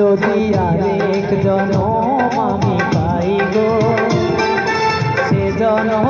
যদি আরেক জনম আমি পাই গো সে জনম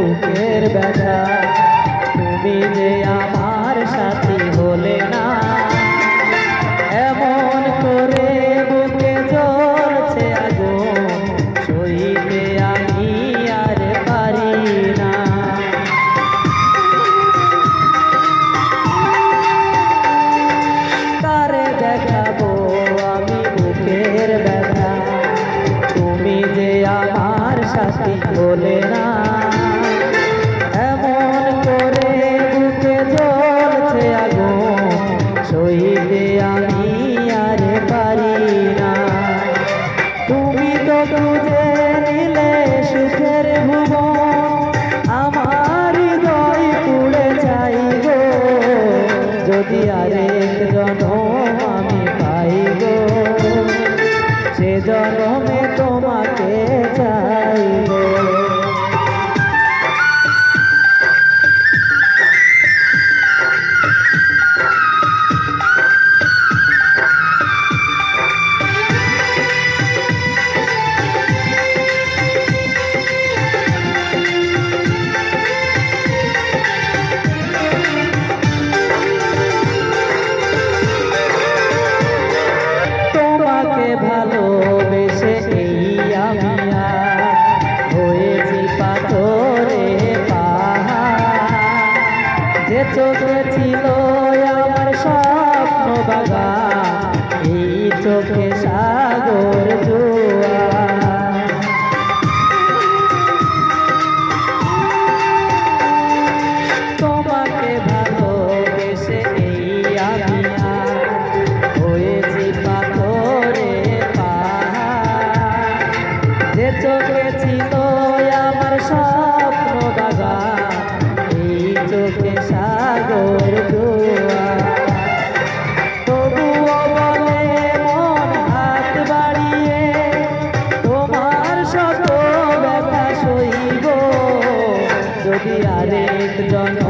বুকের ব্যথা। তুমি যে আ জনম ভালোবেসে এই আমি হয়েছি পাথরে যে চোখে ছিল আমার স্বপ্ন বাগান এই চোখে সাগর চোখে ছিল আমার স্বপ্ন দাদা এই চোখে সাগর জোয়া তবুও বলে তোমার শত ব্যথা সইব। যদি আরেক জন্ম